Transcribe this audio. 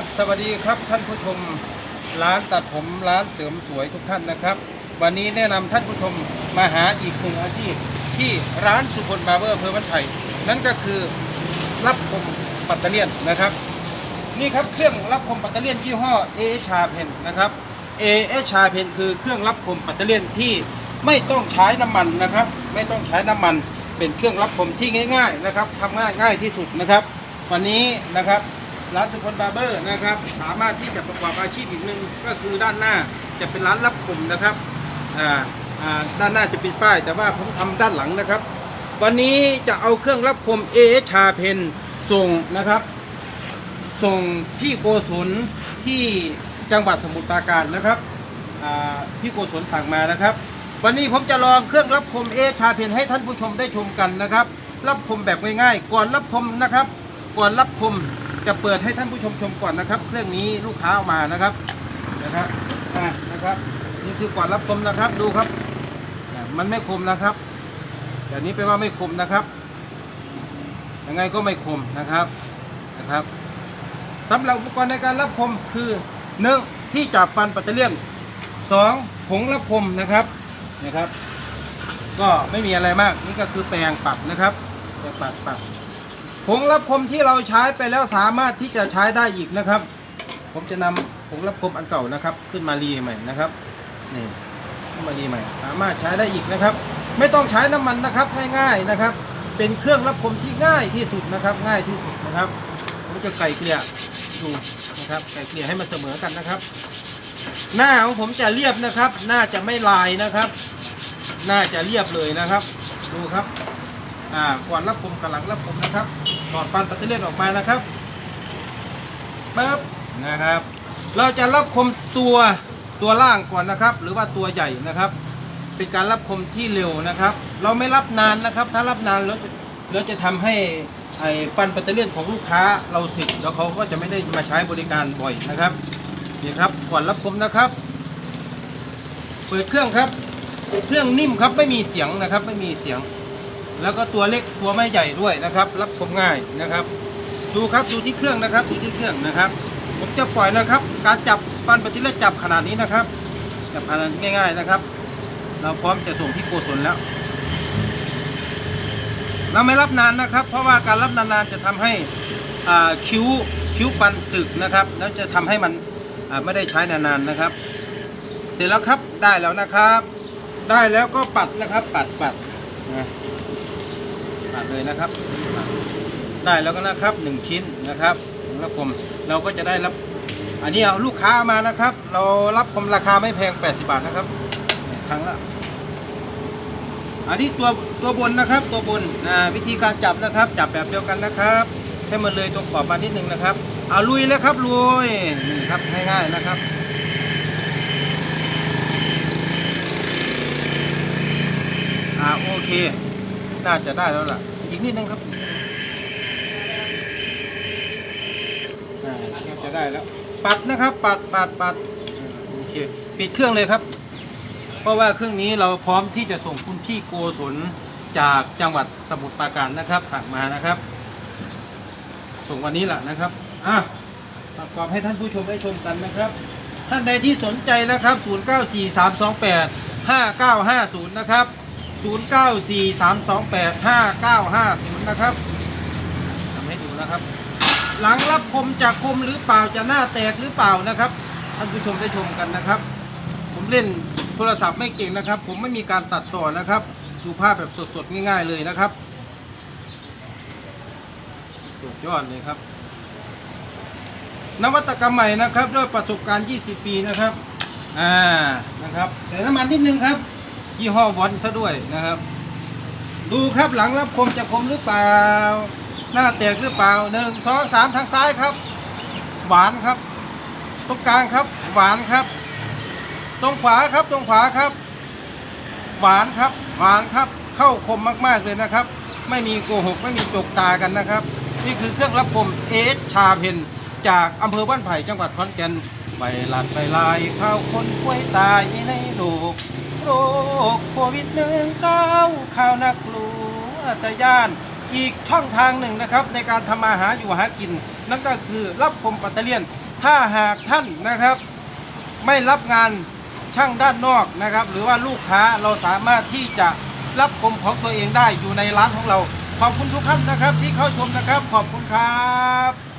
ครับ สวัสดีครับท่านผู้ชมร้านตัดผมร้านเสริมสวยทุกท่านนะครับ วันนี้แนะนำท่านผู้ชมมาหาอีกหนึ่งอาชีพที่ร้านสุพลบาร์เบอร์อำเภอบ้านไผ่นั่นก็คือรับคมปัตเตเลียนนะครับ นี่ครับเครื่องรับคมปัตเตเลียนยี่ห้อเอชาเพนนะครับเอชาเพนคือเครื่องรับคมปัตเตเลียนที่ไม่ต้องใช้น้ำมันนะครับ ไม่ต้องใช้น้ำมันเป็นเครื่องรับคมที่ง่าย ๆนะครับทำง่ายง่ายที่สุดนะครับ วันนี้นะครับ ร้านสุพลบาร์เบอร์นะครับ สามารถที่จะประกอบอาชีพอีกหนึ่งก็คือด้านหน้าจะเป็นร้านรับคมนะครับอ่าอ่าด้านหน้าจะเป็นป้าย แต่ว่าผมทำด้านหลังนะครับ วันนี้จะเอาเครื่องรับคมเอชาเพนส่งนะครับ ส่งที่โกศลที่จังหวัดสมุทรปราการนะครับอ่าพี่โกศลสั่งมานะครับ วันนี้ผมจะลองเครื่องรับคมเอชาเพนให้ท่านผู้ชมได้ชมกันนะครับ รับคมแบบง่ายๆ ก่อนรับคมนะครับ ก่อนรับคม จะเปิดให้ท่านผู้ชมชมก่อนนะครับ เครื่องนี้ลูกค้าเอามานะครับนะครับอะนะครับ นี่คือก่อนรับคมนะครับดูครับ มันไม่คมนะครับอย่างนี้แปลว่าไม่คมนะครับ ยังไงก็ไม่คมนะครับนะครับสำหรับอุปกรณ์ในการรับคมคือหนึ่งที่จับฟันปัตเตอร์เลียนสองผงรับคมนะครับนะครับ ก็ไม่มีอะไรมากนี่ก็คือแปรงปัดนะครับแปรงปัดปัด ผงรับคมที่เราใช้ไปแล้วสามารถที่จะใช้ได้อีกนะครับ ผมจะนำผงรับคมอันเก่านะครับ ขึ้นมารีใหม่นะครับนี่ขึ้นมารีใหม่ สามารถใช้ได้อีกนะครับ ไม่ต้องใช้น้ำมันนะครับง่ายๆนะครับ เป็นเครื่องรับคมที่ง่ายที่สุดนะครับ ง่ายที่สุดนะครับ ผมจะไก่เกลี่ยดูนะครับไก่เกลี่ยให้มันเสมอกันนะครับ หน้าของผมจะเรียบนะครับ หน้าจะไม่ลายนะครับ หน้าจะเรียบเลยนะครับ ดูครับอ่าก่อนรับผมกับหลังรับผมนะครับ ถอดฟันปัตเตอร์เลียนออกมานะครับปั๊บนะครับ เราจะรับคมตัวตัวล่างก่อนนะครับ หรือว่าตัวใหญ่นะครับ เป็นการรับคมที่เร็วนะครับ เราไม่รับนานนะครับ ถ้ารับนานเราจะเราจะทำให้ไอ้ฟันปัตเตอร์เลียนของลูกค้าเราสึกแล้วเขาก็จะไม่ได้มาใช้บริการบ่อยนะครับนี่ครับก่อนรับคมนะครับ เปิดเครื่องครับ เครื่องนิ่มครับไม่มีเสียงนะครับ ไม่มีเสียง แล้วก็ตัวเล็กตัวไม่ใหญ่ด้วยนะครับ รับคมง่ายนะครับ ดูครับดูที่เครื่องนะครับดูที่เครื่องนะครับ ผมจะปล่อยนะครับ การจับฟันปฏิเลจับขนาดนี้นะครับ จับขนาดง่าย ๆนะครับ เราพร้อมจะส่งที่โกศลแล้ว เราไม่รับนานนะครับ เพราะว่าการรับนานๆจะทำให้คิ้วคิ้วฟันสึกนะครับ แล้วจะทำให้มันไม่ได้ใช้นานๆนะครับ เสร็จแล้วครับได้แล้วนะครับ ได้แล้วก็ปัดนะครับ ปัดปัดนะ ปัดเลยนะครับ ได้แล้วก็นะครับหนึ่งชิ้นนะครับแล้วผมเราก็จะได้รับ อันนี้เอาลูกค้ามานะครับ เรารับผมราคาไม่แพง 80 บาทนะครับ ครั้งละอันนี้ตัวตัวบนนะครับตัวบนอ่าวิธีการจับนะครับ จับแบบเดียวกันนะครับให้มันเลยตรงขอบมานิดนึงนะครับเอาลุยแล้วครับลุยนี่ครับง่ายๆนะครับอ่าโอเค น่าจะได้แล้วล่ะ อีกนิดนึงครับอ่าน่าจะได้แล้ว ปัดนะครับ ปัดปัดปัดอ่าโอเค ปิดเครื่องเลยครับ เพราะว่าเครื่องนี้เราพร้อมที่จะส่งคุณที่โกศลจากจังหวัดสมุทรปราการนะครับ สั่งมานะครับ ส่งวันนี้แหละนะครับอะประกอบให้ท่านผู้ชมได้ชมกันนะครับ ท่านใดที่สนใจนะครับ 094328 5950 นะครับ 094328 5950 นะครับทำให้ดูนะครับ หลังรับคมจากคมหรือเปล่าจะหน้าแตกหรือเปล่านะครับท่านผู้ชมได้ชมกันนะครับ ผมเล่นโทรศัพท์ไม่เก่งนะครับ ผมไม่มีการตัดต่อนะครับดูภาพแบบสดๆง่ายๆเลยนะครับสุดยอดเลยครับ นวัตกรรมใหม่นะครับ ด้วยประสบการณ์ 20 ปีนะครับ อ่า นะครับ ใส่น้ำมันนิดนึงครับ ยี่ห้อวอนซะด้วยนะครับ ดูครับหลังรับคมจะคมหรือเปล่า หน้าแตกหรือเปล่าหนึ่งสองสามทางซ้ายครับ หวานครับ ตรงกลางครับ หวานครับ ตรงขวาครับตรงขวาครับ หวานครับ หวานครับ เข้าคมมากๆเลยนะครับ ไม่มีโกหกไม่มีจกตากันนะครับ นี่คือเครื่องรับคมเอสชาเพนจากอำเภอบ้านไผ่จังหวัดขอนแก่นใบหลัดใบลายข้าวคนป่วยตายในโลก โรคโควิดหนึ่งเก้าข่าวนักกลัวแตะย่านอีกช่องทางหนึ่งนะครับ ในการทำมาหาอยู่หากิน นั่นก็คือรับคมปัตเตอร์เลียน ถ้าหากท่านนะครับ ไม่รับงานช่างด้านนอกนะครับ หรือว่าลูกค้าเราสามารถที่จะรับคมของตัวเองได้อยู่ในร้านของเรา ขอบคุณทุกท่านนะครับที่เข้าชมนะครับ ขอบคุณครับ